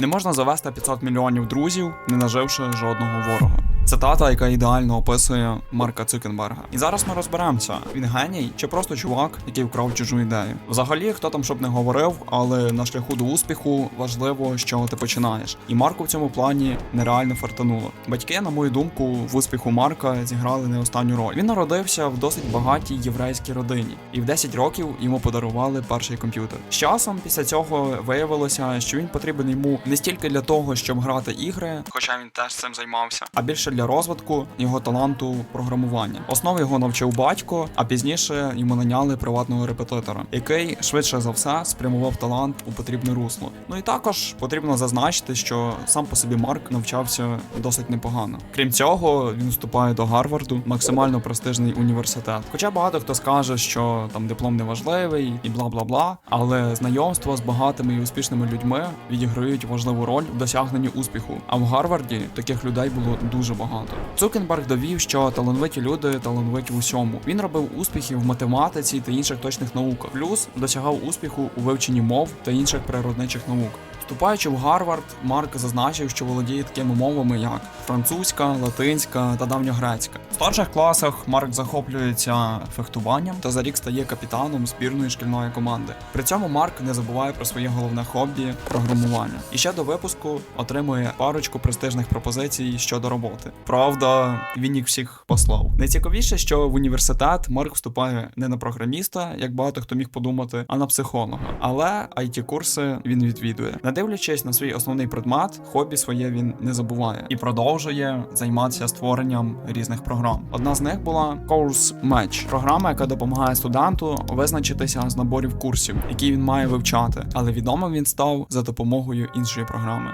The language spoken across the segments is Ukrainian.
Не можна завести 500 мільйонів друзів, не наживши жодного ворога. Цитата, яка ідеально описує Марка Цукенберга. І зараз ми розберемося: він геній чи просто чувак, який вкрав чужу ідею. Взагалі, хто там щоб не говорив, але на шляху до успіху важливо, з чого ти починаєш. І Марку в цьому плані нереально фартануло. Батьки, на мою думку, в успіху Марка зіграли не останню роль. Він народився в досить багатій єврейській родині, і в 10 років йому подарували перший комп'ютер. З часом після цього виявилося, що він потрібен йому не стільки для того, щоб грати ігри, хоча він теж цим займався, а більше для розвитку його таланту програмування. Основи його навчив батько, а пізніше йому наняли приватного репетитора, який швидше за все спрямував талант у потрібне русло. Ну і також потрібно зазначити, що сам по собі Марк навчався досить непогано. Крім цього, він вступає до Гарварду, максимально престижний університет. Хоча багато хто скаже, що там диплом не важливий і бла бла бла, але знайомства з багатими і успішними людьми відіграють важливу роль в досягненні успіху. А в Гарварді таких людей було дуже багато. Цукенберг довів, що талановиті люди талановиті в усьому. Він робив успіхи в математиці та інших точних науках. Плюс досягав успіху у вивченні мов та інших природничих наук. Вступаючи в Гарвард, Марк зазначив, що володіє такими мовами, як французька, латинська та давньогрецька. В старших класах Марк захоплюється фехтуванням та за рік стає капітаном збірної шкільної команди. При цьому Марк не забуває про своє головне хобі програмування. І ще до випуску отримує парочку престижних пропозицій щодо роботи. Правда, він їх всіх послав. Найцікавіше, що в університет Марк вступає не на програміста, як багато хто міг подумати, а на психолога. Але it курси він відвідує. Дивлячись на свій основний предмет, хобі своє він не забуває і продовжує займатися створенням різних програм. Одна з них була Course Match, програма, яка допомагає студенту визначитися з наборів курсів, які він має вивчати, але відомим він став за допомогою іншої програми.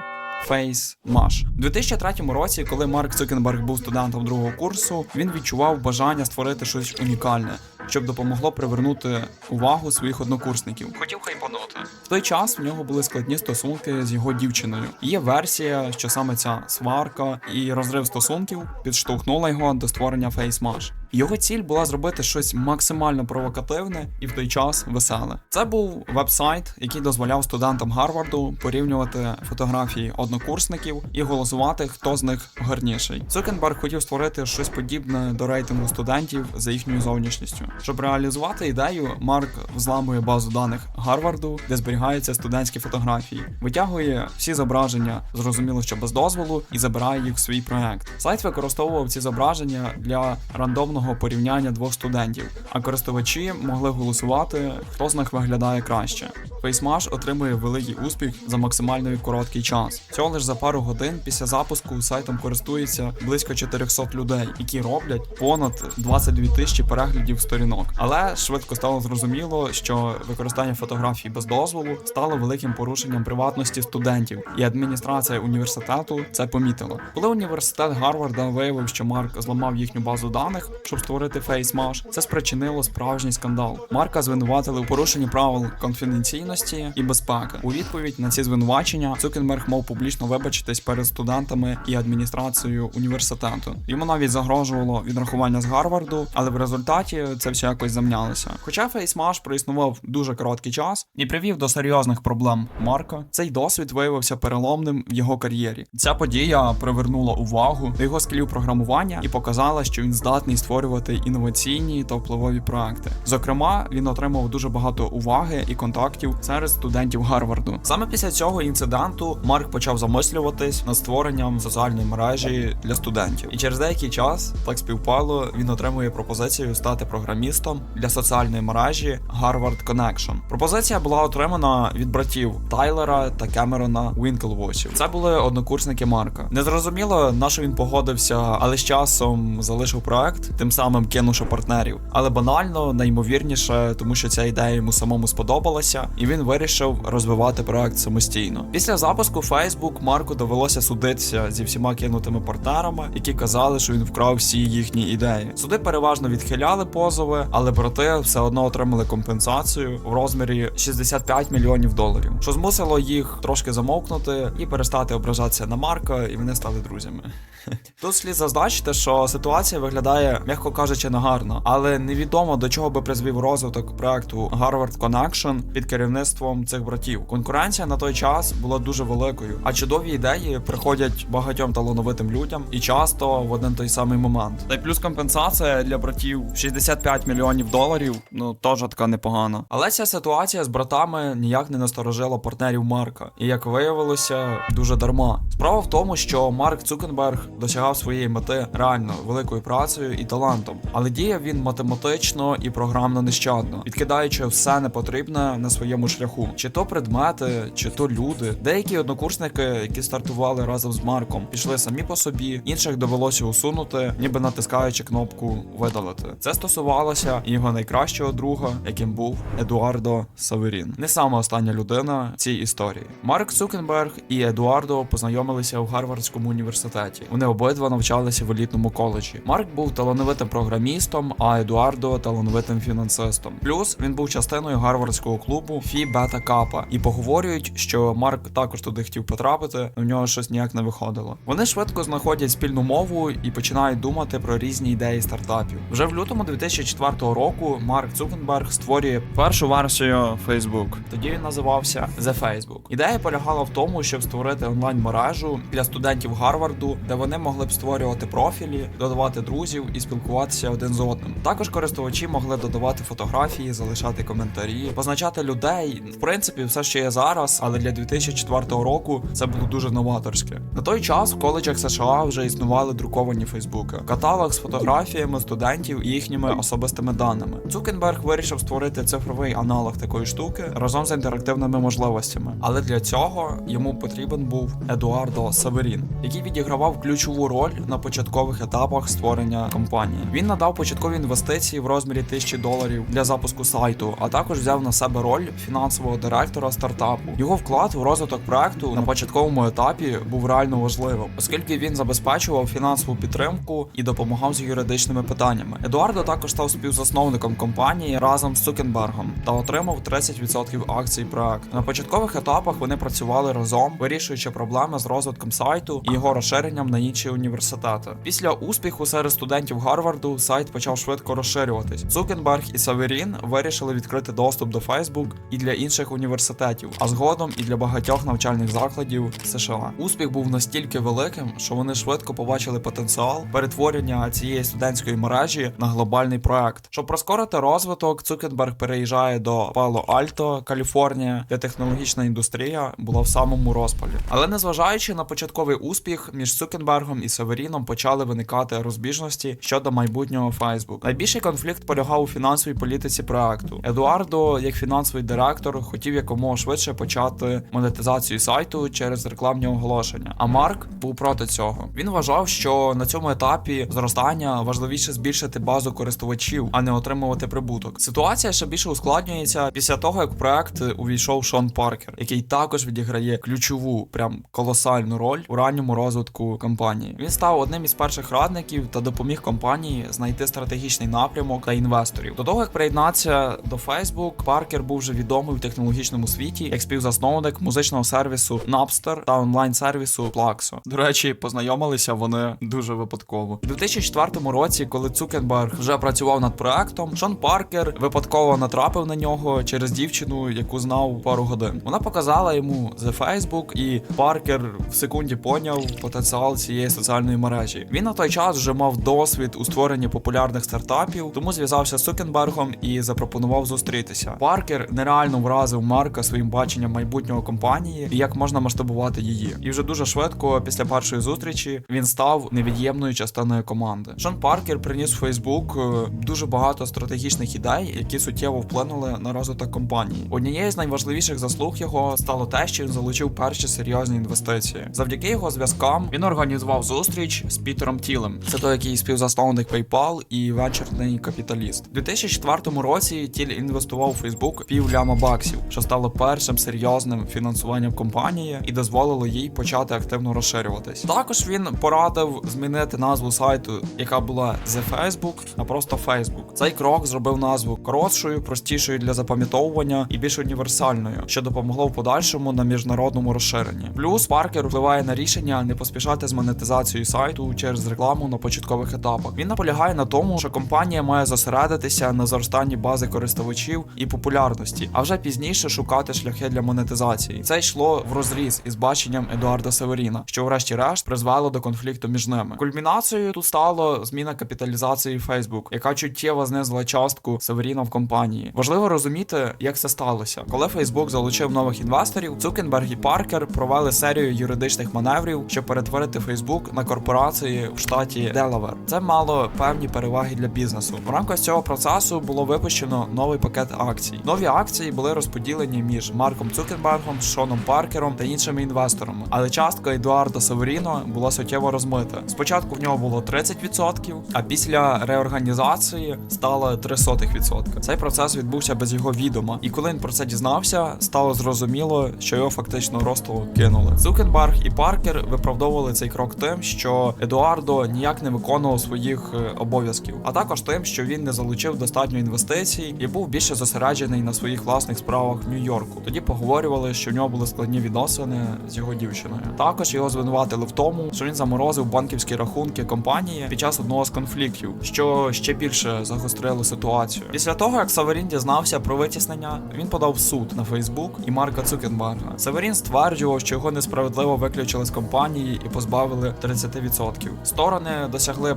Face Mash. У 2003 році, коли Марк Цукенберг був студентом другого курсу, він відчував бажання створити щось унікальне, щоб допомогло привернути увагу своїх однокурсників. Хотів хайпанути. В той час в нього були складні стосунки з його дівчиною. Є версія, що саме ця сварка і розрив стосунків підштовхнула його до створення Face Mash. Його ціль була зробити щось максимально провокативне і в той час веселе. Це був веб-сайт, який дозволяв студентам Гарварду порівнювати фотографії однокурсників і голосувати, хто з них гарніший. Цукенберг хотів створити щось подібне до рейтингу студентів за їхньою зовнішністю. Щоб реалізувати ідею, Марк взламує базу даних Гарварду, де зберігаються студентські фотографії, витягує всі зображення, зрозуміло, що без дозволу, і забирає їх в свій проект. Сайт використовував ці зображення для рандомного порівняння двох студентів, а користувачі могли голосувати, хто з них виглядає краще. FaceMash отримує великий успіх за максимально короткий час. Всього лише за пару годин після запуску сайтом користується близько 400 людей, які роблять понад 22 тисячі переглядів сторінок. Але швидко стало зрозуміло, що використання фотографій без дозволу стало великим порушенням приватності студентів, і адміністрація університету це помітила. Коли університет Гарварда виявив, що Марк зламав їхню базу даних, щоб створити FaceMash, це спричинило справжній скандал. Марка звинуватили у порушенні правил конфіденційності і безпеки. У відповідь на ці звинувачення Цукенберг мав публічно вибачитись перед студентами і адміністрацією університету. Йому навіть загрожувало відрахування з Гарварду, але в результаті це все якось замнялося. Хоча FaceMash проіснував дуже короткий час і привів до серйозних проблем Марка, цей досвід виявився переломним в його кар'єрі. Ця подія привернула увагу до його скілів програмування і показала, що він здатний створювати інноваційні та впливові проекти. Зокрема, він отримав дуже багато уваги і контактів серед студентів Гарварду. Саме після цього інциденту Марк почав замислюватись над створенням соціальної мережі для студентів. І через деякий час так співпало, він отримує пропозицію стати програмістом для соціальної мережі Harvard Connection. Пропозиція була отримана від братів Тайлера та Кемерона Вінклвосів. Це були однокурсники Марка. Незрозуміло, на що він погодився, але з часом залишив проект, тим самим кинувши партнерів. Але банально, найімовірніше, тому що ця ідея йому самому сподобалася, і він вирішив розвивати проект самостійно. Після запуску Facebook Марку довелося судитися зі всіма кинутими партнерами, які казали, що він вкрав всі їхні ідеї. Суди переважно відхиляли позови, але брати все одно отримали компенсацію в розмірі 65 мільйонів доларів, що змусило їх трошки замовкнути і перестати ображатися на Марка, і вони стали друзями. Тут слід зазначити, що ситуація виглядає, м'яко кажучи, негарна. Але невідомо до чого би призвів розвиток проекту Harvard Connection під керівництвом цих братів. Конкуренція на той час була дуже великою, а чудові ідеї приходять багатьом талановитим людям і часто в один той самий момент. Та й плюс компенсація для братів 65 мільйонів доларів. Ну теж така непогана. Але ця ситуація з братами ніяк не насторожила партнерів Марка. І як виявилося, дуже дарма. Справа в тому, що Марк Цукенберг досягав своєї мети реально великою працею і талантом, але діяв він математично і програмно нещадно, відкидаючи все непотрібне на своєму шляху, чи то предмети, чи то люди. Деякі однокурсники, які стартували разом з Марком, пішли самі по собі, інших довелося усунути, ніби натискаючи кнопку видалити. Це стосувалося його найкращого друга, яким був Едуардо Саверін. Не сама остання людина в цій історії. Марк Цукенберг і Едуардо познайомилися у Гарвардському університеті. Вони обидва навчалися в елітному коледжі. Марк був талановитим програмістом, а Едуардо талановитим фінансистом. Плюс він був частиною гарвардського клубу Фі Бета Капа. І поговорюють, що Марк також туди хотів потрапити, в нього щось ніяк не виходило. Вони швидко знаходять спільну мову і починають думати про різні ідеї стартапів. Вже в лютому 2004 року Марк Цукенберг створює першу версію Facebook. Тоді він називався The Facebook. Ідея полягала в тому, щоб створити онлайн-мережу для студентів Гарварду, де вони могли б створювати профілі, додавати друзів і спілкуватися один з одним. Також користувачі могли додавати фотографії, залишати коментарі, позначати людей. В принципі, все ще є зараз, але для 2004 року це було дуже новаторське. На той час в коледжах США вже існували друковані Фейсбуки, каталог з фотографіями студентів і їхніми особистими даними. Цукенберг вирішив створити цифровий аналог такої штуки разом з інтерактивними можливостями. Але для цього йому потрібен був Едуардо Саверін, який відігравав ключову роль на початкових етапах створення компанії. Він надав початкові інвестиції в розмірі тисячі доларів для запуску сайту, а також взяв на себе роль фінансового директора стартапу. Його вклад в розвиток проекту на початковому етапі був реально важливим, оскільки він забезпечував фінансову підтримку і допомагав з юридичними питаннями. Едуардо також став співзасновником компанії разом з Цукенбергом та отримав 30% акцій проекту. На початкових етапах вони працювали разом, вирішуючи проблеми з розвитком сайту і його розширенням на інші університети. Після успіху серед студентів Гарварду сайт почав швидко розширюватись. Цукенберг і Саверін вирішили відкрити доступ до Facebook і для інших університетів, а згодом і для багатьох навчальних закладів США. Успіх був настільки великим, що вони швидко побачили потенціал перетворення цієї студентської мережі на глобальний проект. Щоб прискорити розвиток, Цукенберг переїжджає до Пало Альто, Каліфорнія, де технологічна індустрія була в самому розпалі. Але незважаючи на початковий успіх, між Цукенбергом і Северіном почали виникати розбіжності щодо майбутнього Facebook. Найбільший конфлікт полягав у фінансовій політиці проекту. Едуардо, як фінансовий директор, хотів якомога швидше почати монетизацію сайту через рекламні оголошення. А Марк був проти цього. Він вважав, що на цьому етапі зростання важливіше збільшити базу користувачів, а не отримувати прибуток. Ситуація ще більше ускладнюється після того, як в проект увійшов Шон Паркер, який також відіграє ключову, прям колосальну роль у ранньому розвитку компанії. Він став одним із перших радників та допоміг компанії знайти стратегічний напрямок та інвесторів. До того як приєднатися до Facebook, Паркер був вже відомий в технологічному світі як співзасновник музичного сервісу Napster та онлайн-сервісу Plaxo. До речі, познайомилися вони дуже випадково. У 2004 році, коли Цукенберг вже працював над проектом, Шон Паркер випадково натрапив на нього через дівчину, яку знав пару годин. Вона показала йому The Facebook, і Паркер в секунді поняв потенціал цієї соціальної мережі. Він на той час вже мав досвід у створенні популярних стартапів, тому зв'язався з Цукенбергом і запропонував зустрітися. Паркер нереально вразив Марка своїм баченням майбутнього компанії і як можна масштабувати її. І вже дуже швидко, після першої зустрічі, він став невід'ємною частиною команди. Шон Паркер приніс в Facebook е, дуже багато стратегічних ідей, які суттєво вплинули на розвиток компанії. Однією з найважливіших заслуг його стало те, що він залучив перші серйозні інвестиції. Завдяки його зв'язкам він організував зустріч з Пітером Тілем. Це той, який співзасновник PayPal і венчурний капіталіст. У 2004 році Тіль інвестував у Facebook пів ляма баксів, що стало першим серйозним фінансуванням компанії і дозволило їй почати активно розширюватись. Також він порадив змінити назву сайту, яка була The Facebook, на просто Facebook. Цей крок зробив назву коротшою, простішою для запам'ятовування і більш універсальною, що допомогло в подальшому на міжнародному розширенні. Плюс Паркер впливає на рішення не поспішати з монетизацією сайту через рекламу на початкових етапах. Він наполягає на тому, що компанія має зосередитися на зростанні бази користувачів і популярності, а вже пізніше шукати шляхи для монетизації. Це йшло в розріз із баченням Едуарда Северіна, що врешті-решт призвело до конфлікту між ними. Кульмінацією тут стало зміна капіталізації Facebook, яка чуттєво знизила частку Северіна в компанії. Важливо розуміти, як це сталося. Коли Facebook залучив нових інвесторів, Цукенберг і Паркер провели серію юридичних маневрів, щоб перетворити Facebook на корпорації в штаті Делавер. Це мало певні переваги для бізнесу. В рамках цього процесу було випущено новий пакет акцій. Нові акції були розподілені між Марком Цукенбергом, Шоном Паркером та іншими інвесторами. Але частка Едуарда Северіно була суттєво розмита. Спочатку в нього було 30%, а після реорганізації стало 0,03%. Цей процес відбувся без його відома, і коли він про це дізнався, стало зрозуміло, що його фактично просто кинули. Цукенберг і Паркер виправдовували цей крок тим, що Едуардо ніяк не виконував своїх е, обов'язків, а також тим, що він не залучив достатньо інвестицій і був більше зосереджений на своїх власних справах в Нью-Йорку. Тоді поговорювали, що в нього були складні відносини з його дівчиною. Також його звинуватили в тому, що він заморозив банківські рахунки компанії під час одного з конфліктів, що ще більше загострило ситуацію. Після того, як Саверін дізнався про витіснення, він подав в суд на Фейсбук і Марка Цукенберга. Саверін стверджував, що його несправедливо виключили з компанії і позбавили 30%. Сторони досягли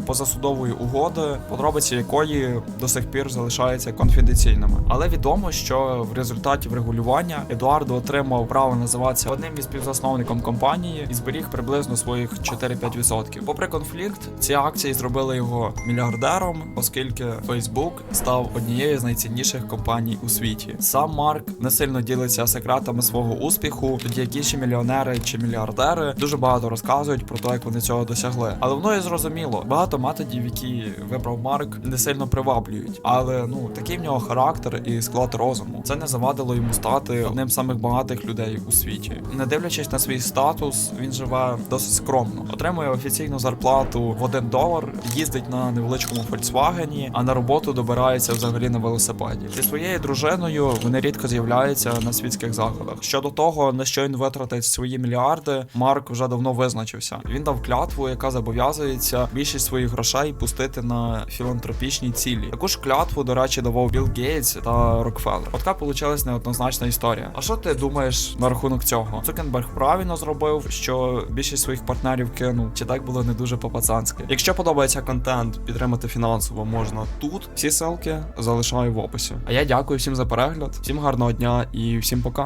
позасудової угоди, подробиці якої до сих пір залишаються конфіденційними. Але відомо, що в результаті врегулювання Едуардо отримав право називатися одним із співзасновником компанії і зберіг приблизно своїх 4-5%. Попри конфлікт, ці акції зробили його мільярдером, оскільки Facebook став однією з найцінніших компаній у світі. Сам Марк не сильно ділиться секретами свого успіху, тоді як інші мільйонери чи мільярдери дуже багато розказують про те, як вони цього досягли. Але воно і зрозуміло, багато методів, які вибрав Марк, не сильно приваблюють. Але ну такий в нього характер і склад розуму. Це не завадило йому стати одним з самих багатих людей у світі. Не дивлячись на свій статус, він живе досить скромно. Отримує офіційну зарплату в 1 долар, їздить на невеличкому Volkswagen, а на роботу добирається взагалі на велосипеді. Зі своєю дружиною вони рідко з'являються на світських заходах. Щодо того, на що він витратить свої мільярди, Марк вже давно визначився. Він дав клятву, яка зобов'язується більшість своїх грошей пустити на філантропічні цілі. Таку ж клятву, до речі, давав Білл Гейтс та Рокфеллер. От така получилась неоднозначна історія. А що ти думаєш на рахунок цього? Цукенберг правильно зробив, що більшість своїх партнерів кинув, чи так було не дуже по-пацанськи. Якщо подобається контент, підтримати фінансово можна тут. Всі ссылки залишаю в описі. А я дякую всім за перегляд, всім гарного дня і всім пока.